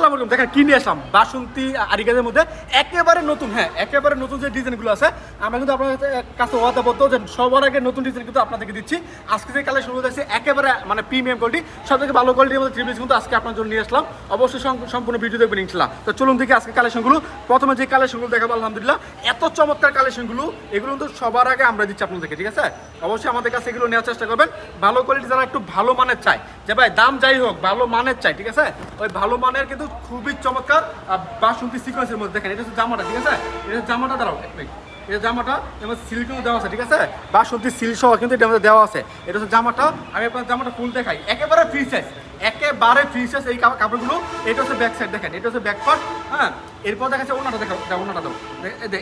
আসসালামু আলাইকুম। দেখেন, কি নিয়ে আসলাম? বাসন্তী আরিকাজের মধ্যে একেবারে নতুন হ্যাঁ একেবারে নতুন যে ডিজাইনগুলো আছে, আমরা কিন্তু আপনাদের কাছে ওয়াদা বলতো যে সবার আগে নতুন ডিজাইন কিন্তু আপনাদেরকে দিচ্ছি। আজকে যে কালেকশনগুলো দেখছি, একেবারে মানে প্রিমিয়াম কোয়ালিটি সব থেকে ভালো কোয়ালিটির মধ্যে থ্রি কিন্তু আজকে আপনার জন্য নিয়ে আসলাম। অবশ্যই সম্পূর্ণ ভিডিও দেখবেন ইনশাল্লাহ তো চলুন দেখি আজকে কালেকশনগুলো প্রথমে যে কালেকশনগুলো দেখাবো, আলহামদুলিল্লাহ, এত চমৎকার কালেকশনগুলো এগুলো কিন্তু সবার আগে আমরা দিচ্ছি আপনাদেরকে, ঠিক আছে? অবশ্যই আমাদের কাছে এগুলো নেওয়ার চেষ্টা করবেন। ভালো কোয়ালিটি যারা একটু ভালো মানের চাই যে ভাই দাম যাই হোক, ভালো মানের চাই ঠিক আছে? ওই ভালো মানের কিন্তু খুবই চমৎকার। বাসন্তী সিকোয়েন্সের মধ্যে দেখেন এটা হচ্ছে জামাটা ঠিক আছে? এটা জামাটা দাঁড়াও জামাটা এবং সিল দেওয়া আছে ঠিক আছে? বাসন্তী সিল সহ কিন্তু এটা মধ্যে দেওয়া আছে। এটা হচ্ছে জামাটা আমি আপনার জামাটা ফুল দেখাই। একেবারে ফ্রি সাইজ একেবারে ফ্রি সাইজ এই কাপ- কাপড়গুলো। এটা হচ্ছে ব্যাক সাইড দেখেন এটা হচ্ছে ব্যাক পার্ট হ্যাঁ? এরপর দেখা যাচ্ছে ওনাটা দেখো দাও, ওনাটা দাও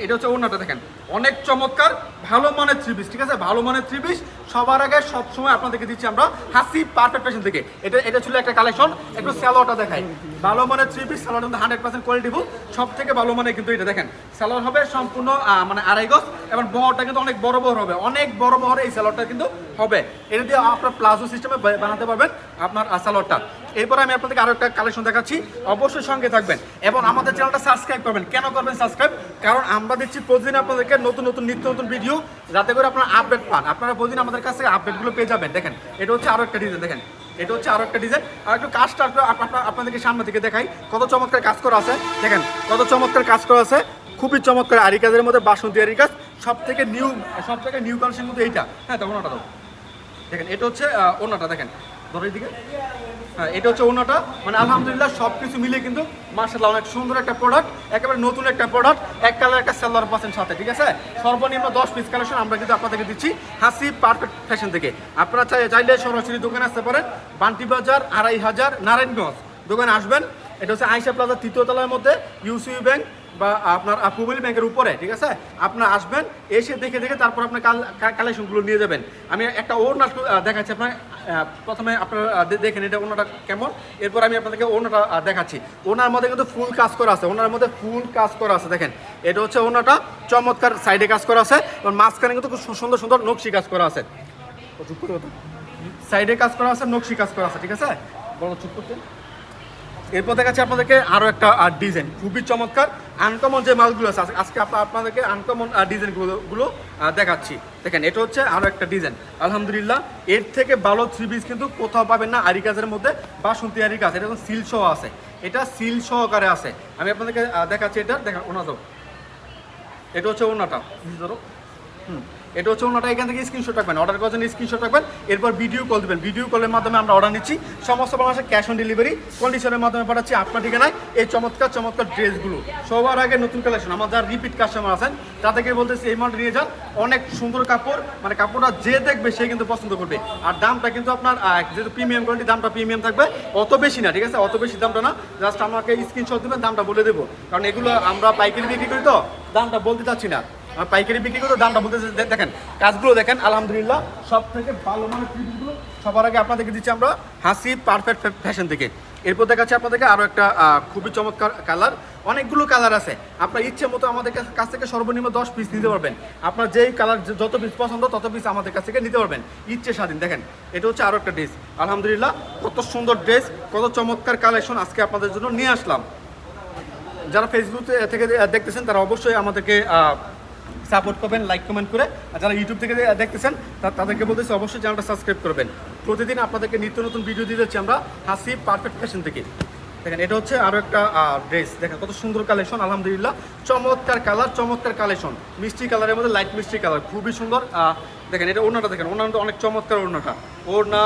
এটা হচ্ছে ওনাটা দেখেন। অনেক চমৎকার ভালো মানের থ্রি ঠিক আছে? ভালো মানের থ্রি সবার আগে সব সময় আপনাদেরকে দিচ্ছি আমরা হাসি পারফেক্ট ফ্যাশন থেকে। এটা এটা ছিল একটা কালেকশন একটু স্যালোয়ারটা দেখাই। ভালো মানের থ্রি পিস স্যালোয়ার কিন্তু হান্ড্রেড পার্সেন্ট কোয়ালিটিফুল সব থেকে ভালো মানের কিন্তু এটা দেখেন। স্যালোয়ার হবে সম্পূর্ণ মানে আড়াই গজ এবং বহরটা কিন্তু অনেক বড় বহর হবে। অনেক বড় বহর এই স্যালোয়ারটা কিন্তু হবে। এটা দিয়ে আপনার প্লাজো সিস্টেমে বানাতে পারবেন আপনার আহ, স্যালোয়ারটা এরপর আমি আপনাদেরকে আরও একটা কালেকশন দেখাচ্ছি। অবশ্যই সঙ্গে থাকবেন এবং আমাদের চ্যানেলটা সাবস্ক্রাইব করবেন। কেন করবেন সাবস্ক্রাইব কারণ আমরা দিচ্ছি প্রতিদিন আপনাদেরকে নতুন নতুন নিত্য নতুন ভিডিও যাতে করে আপনারা আপডেট পান। আপনারা প্রতিদিন আমাদের কাছ থেকে আপডেটগুলো পেয়ে যাবেন। দেখেন এটা হচ্ছে আরও একটা ডিজাইন দেখেন। এটা হচ্ছে আরও একটা ডিজাইন আর একটু কাজটা আপনাদেরকে সামনে থেকে দেখাই। কত চমৎকার কাজ করা আছে। দেখেন কত চমৎকার কাজ করা আছে। খুবই চমৎকার আরি কাজের মধ্যে বাসন্তী আরি কাজ সব থেকে নিউ সব থেকে নিউ কালেকশন কিন্তু এইটা। হ্যাঁ তখন ওটা দেখেন, এটা হচ্ছে ওনাটা দেখেন। ধরো দিকে হ্যাঁ এটা হচ্ছে ওনাটা মানে আলহামদুলিল্লাহ সব কিছু মিলিয়ে কিন্তু মার্শাল্লাহ অনেক সুন্দর একটা প্রোডাক্ট একেবারে নতুন একটা প্রোডাক্ট এক কালার একটা সেলার পাচ্ছেন সাথে, ঠিক আছে? সর্বনিম্ন দশ পিস কালেকশন আমরা কিন্তু আপনাদেরকে দিচ্ছি হাসি পারফেক্ট ফ্যাশন থেকে। আপনারা চাই, চাইলে সরাসরি দোকানে আসতে পারেন। বান্টি বাজার, আড়াই হাজার, নারায়ণগঞ্জ। দোকানে আসবেন। এটা হচ্ছে আইসা প্লাজা তৃতীয় তলার মধ্যে ইউসিবি ব্যাংক বা আপনার পুবলি ব্যাংকের উপরে, ঠিক আছে? আপনার আসবেন, এসে দেখে দেখে তারপর আপনার কালেকশনগুলো নিয়ে যাবেন। আমি একটা ওনার দেখাচ্ছি আপনার প্রথমে আপনারা দেখেন এটা ওনাটা কেমন। এরপর আমি আপনাদেরকে ওনাটা দেখাচ্ছি। ওনার মধ্যে কিন্তু ফুল কাজ করা আছে। ওনার মধ্যে ফুল কাজ করা আছে, দেখেন। এটা হচ্ছে ওনাটা চমৎকার সাইডে কাজ করা আছে। এবং মাঝখানে কিন্তু খুব সুন্দর সুন্দর নকশি কাজ করা আছে। সাইডে কাজ করা আছে, নকশি কাজ করা আছে, ঠিক আছে? বড় চুপ করতে। এরপর দেখাচ্ছি আপনাদেরকে আরও একটা ডিজাইন খুবই চমৎকার। আনকমন যে মালগুলো আছে, আজকে আপনা- আপনাদেরকে আনকমন ডিজাইনগুলো গুলো দেখাচ্ছি। দেখেন, এটা হচ্ছে আরও একটা ডিজাইন আলহামদুলিল্লাহ, এর থেকে ভালো থ্রি পিস কিন্তু কোথাও পাবেন না আরি কাজের মধ্যে বাসন্তী আরি কাজ। এটা সিল সহ আছে। এটা সিল সহকারে আছে। আমি আপনাদেরকে দেখাচ্ছি এটা। দেখা ওনা দাও। এটা হচ্ছে ওনাটা। ধরো এটা হচ্ছে ওনাটা এখান থেকে স্ক্রিনশট রাখবেন অর্ডার করার জন্য স্ক্রিনশট রাখবেন, এরপর ভিডিও কল দেবেন। ভিডিও কলের মাধ্যমে আমরা অর্ডার নিচ্ছি। সমস্ত বাংলাদেশে ক্যাশ অন ডেলিভারি কন্ডিশনের মাধ্যমে পাঠাচ্ছি আপনার ঠিকানায়। এই চমৎকার চমৎকার ড্রেসগুলো। সবার আগে নতুন কালেকশন আমার যারা রিপিট কাস্টমার আছেন, তাদেরকে বলতেছি এই মালটা নিয়ে যান। অনেক সুন্দর কাপড় মানে কাপড়টা যে দেখবে সে কিন্তু পছন্দ করবে। আর দামটা কিন্তু আপনার যেহেতু প্রিমিয়াম কোয়ালিটি দামটা প্রিমিয়াম থাকবে। অত বেশি না, ঠিক আছে? অত বেশি দামটা না। জাস্ট আমাকে স্ক্রিনশট দেবেন, দামটা বলে দেবো। কারণ এগুলো আমরা পাইকারি বিক্রি করি তো, দামটা বলতে চাচ্ছি না। আর পাইকারি বিক্রি করতে দামটা বলতে দে- দেখেন, কাজগুলো দেখেন, আলহামদুলিল্লাহ সব থেকে ভালো মানের থ্রিপিসগুলো সবার আগে আপনাদেরকে দিচ্ছি আমরা হাসি পারফেক্ট ফ্যাশন থেকে। এরপর দেখাচ্ছি আপনাদেরকে আরও একটা খুবই চমৎকার কালার অনেকগুলো কালার আছে। আপনার ইচ্ছে মতো আমাদের কাছ থেকে সর্বনিম্ন দশ পিস নিতে পারবেন। আপনার যেই কালার যত পিস পছন্দ, তত পিস আমাদের কাছ থেকে নিতে পারবেন। ইচ্ছে স্বাধীন। দেখেন, এটা হচ্ছে আরও একটা ড্রেস আলহামদুলিল্লাহ, কত সুন্দর ড্রেস কত চমৎকার কালেকশন আজকে আপনাদের জন্য নিয়ে আসলাম। যারা ফেসবুক থেকে দেখতেছেন, তারা অবশ্যই আমাদেরকে সাপোর্ট করবেন লাইক কমেন্ট করে। আর যারা ইউটিউব থেকে দেখতেছেন তাদেরকে বলতেছি অবশ্যই চ্যানেলটা সাবস্ক্রাইব করবেন। প্রতিদিন আপনাদেরকে নিত্য নতুন ভিডিও যাচ্ছি আমরা হাসি পারফেক্ট ফ্যাশন থেকে। দেখেন এটা হচ্ছে আরও একটা ড্রেস দেখেন কত সুন্দর কালেকশন আলহামদুলিল্লাহ। চমৎকার কালার চমৎকার কালেকশন মিষ্টি কালারের মধ্যে লাইট মিষ্টি কালার খুবই সুন্দর। দেখেন এটা ওড়নাটা দেখেন ওড়নাটা অনেক চমৎকার ওড়নাটা। ওড়না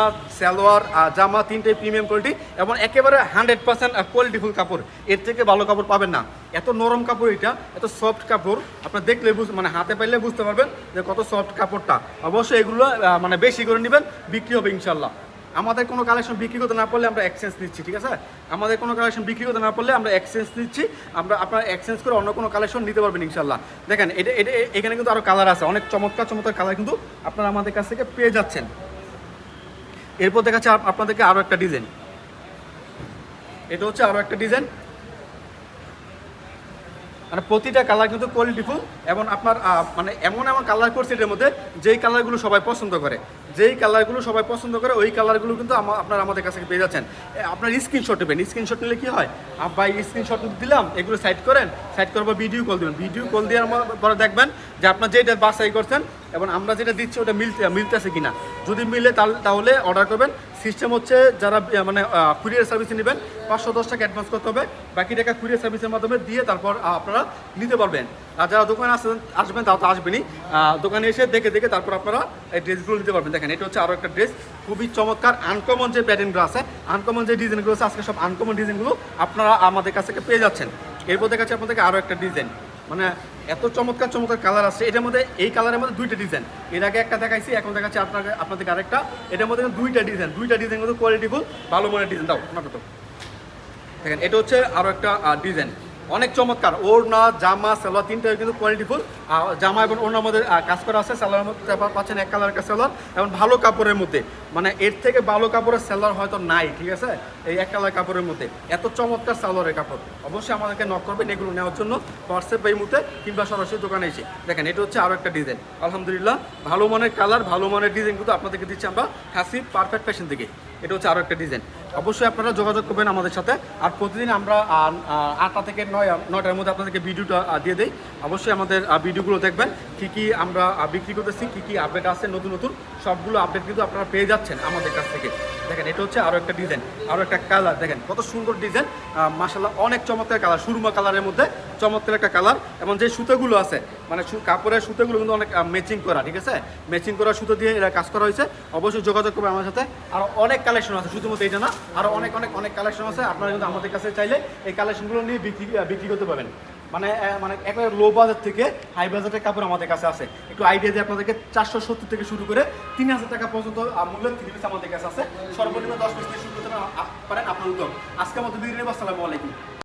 আহ, জামা তিনটে প্রিমিয়াম কোয়ালিটি এবং একেবারে হান্ড্রেড পার্সেন্ট কোয়ালিটিফুল কাপড়। এর থেকে ভালো কাপড় পাবেন না। এত নরম কাপড় এটা এত সফট কাপড় আপনার দেখলে মানে হাতে পাইলে বুঝতে পারবেন যে কত সফট কাপড়টা। অবশ্যই এগুলো মানে বেশি করে নেবেন বিক্রি হবে ইনশাল্লাহ আমাদের কোনো কালেকশন বিক্রি করতে না পারলে আমরা এক্সচেঞ্জ নিচ্ছি, ঠিক আছে? আমাদের কোনো কালেকশন বিক্রি করতে না পারলে আমরা এক্সচেঞ্জ নিচ্ছি, আমরা আপনার এক্সচেঞ্জ করে অন্য কোনো কালেকশন নিতে পারবেন ইনশাল্লাহ দেখেন, এটা এটা, এখানে কিন্তু আরও কালার আছে, অনেক চমৎকার চমৎকার কালার কিন্তু আপনারা আমাদের কাছ থেকে পেয়ে যাচ্ছেন। এরপর দেখাচ্ছে আপ- আপনাদেরকে আরও একটা ডিজাইন এটা হচ্ছে আরও একটা ডিজাইন মানে প্রতিটা কালার কিন্তু কোয়ালিটিফুল এবং আপনার মানে এমন এমন কালার করছে এটার মধ্যে যেই কালারগুলো সবাই পছন্দ করে। যেই কালারগুলো সবাই পছন্দ করে, ওই কালারগুলো কিন্তু আপনারা আমাদের কাছে পেয়ে যাচ্ছেন। আপনার স্ক্রিনশট নেবেন। স্ক্রিনশট নিলে কি হয়? ভাই স্ক্রিনশট দিলাম, এগুলো সাইড করেন সাইড করার পর ভিডিও কল দিবেন। ভিডিও কল দেওয়ার পরে দেখবেন যে আপনার যেটা বাছাই করছেন এবং আমরা যেটা দিচ্ছি, ওটা মিলতে মিলতেছে কিনা। যদি মিলে তাহলে অর্ডার করবেন। সিস্টেম হচ্ছে যারা মানে কুরিয়ার সার্ভিসে নেবেন, পাঁচশো দশ টাকা অ্যাডভান্স করতে হবে, বাকি টাকা কুরিয়ার সার্ভিসের মাধ্যমে দিয়ে তারপর আপনারা নিতে পারবেন। আর যারা দোকানে আসবেন আসবেন তাও তো আসবেনই। দোকানে এসে দেখে দেখে তারপর আপনারা এই ড্রেসগুলো নিতে পারবেন। দেখেন, এটা হচ্ছে আরও একটা ড্রেস, খুবই চমৎকার আনকমন যে প্যাটার্নগুলো আছে আনকমন যে ডিজাইনগুলো আছে, আজকে সব আনকমন ডিজাইনগুলো আপনারা আমাদের কাছ থেকে পেয়ে যাচ্ছেন। এরপর দেখাচ্ছি আপনাদেরকে আরও একটা ডিজাইন মানে এত চমৎকার চমৎকার কালার আছে। এটার মধ্যে, এই কালারের মধ্যে দুইটা ডিজাইন এর আগে একটা দেখাইছি, এখন দেখাচ্ছি আপনাকে, আপনাদেরকে আরেকটা। এটার মধ্যে দুইটা ডিজাইন দুইটা ডিজাইন কিন্তু কোয়ালিটিফুল ভালো মনে ডিজাইন দাও না দেখেন, এটা হচ্ছে আরও একটা ডিজাইন অনেক চমৎকার। ওড়না, জামা, সালোয়ার, তিনটা কিন্তু কোয়ালিটি কোয়ালিটিফুল জামা এবং ওড়নার মধ্যে কাজ করা আছে। সালোয়ার মধ্যে পাচ্ছেন এক কালার একটা সালোয়ার এবং ভালো কাপড়ের মধ্যে। মানে এর থেকে ভালো কাপড়ের সালোয়ার হয়তো নাই, ঠিক আছে? এই এক কালার কাপড়ের মধ্যে। এত চমৎকার সালোয়ারের কাপড়। অবশ্যই আমাদেরকে নক করবেন এগুলো নেওয়ার জন্য। হোয়াটসঅ্যাপ এই মুহূর্তে কিংবা সরাসরি দোকানে এসে। দেখেন, এটা হচ্ছে আরও একটা ডিজাইন আলহামদুলিল্লাহ, ভালো মানের কালার ভালো মানের ডিজাইন কিন্তু আপনাদেরকে দিচ্ছি আমরা। হাসি পারফেক্ট ফ্যাশন থেকে। এটা হচ্ছে আরও একটা ডিজাইন অবশ্যই আপনারা যোগাযোগ করবেন আমাদের সাথে। আর প্রতিদিন আমরা আটটা থেকে নয়, নয়টার মধ্যে আপনাদেরকে ভিডিওটা দিয়ে দিই। অবশ্যই আমাদের ভিডিওগুলো দেখবেন। কী কী আমরা বিক্রি করতেছি, কী কী আপডেট আছে, নতুন নতুন, সবগুলো আপডেট কিন্তু আপনারা পেয়ে যাচ্ছেন আমাদের কাছ থেকে। দেখেন, এটা হচ্ছে আরও একটা ডিজাইন আরও একটা কালার দেখেন, কত সুন্দর ডিজাইন মাসাল্লাহ অনেক চমৎকার কালার সুরমা কালারের মধ্যে চমৎকার একটা কালার এবং যে সুতোগুলো আছে মানে কাপড়ের সুতোগুলো কিন্তু অনেক ম্যাচিং করা, ঠিক আছে? ম্যাচিং করা সুতো দিয়ে এরা কাজ করা হয়েছে। অবশ্যই যোগাযোগ করবে আমার সাথে। আর অনেক কালেকশন আছে, শুধুমাত্র এটা না আরও অনেক অনেক অনেক কালেকশন আছে। আপনারা কিন্তু আমাদের কাছে চাইলে এই কালেকশনগুলো নিয়ে বিক্রি বিক্রি করতে পারবেন মানে মানে একবারে লো বাজার থেকে হাই বাজারের কাপড় আমাদের কাছে আছে। একটু আইডিয়া দিয়ে আপনাদেরকে চারশো সত্তর থেকে শুরু করে তিন হাজার টাকা পর্যন্ত মূল্য মূল্যের থ্রি পিস আমাদের কাছে আছে। সর্বনিম্ন দশ পিস থেকে শুরু করতে পারেন আপনার উদ্যোগ আজকে আমাদের বিরিয়ানি আসসালামু আলাইকুম।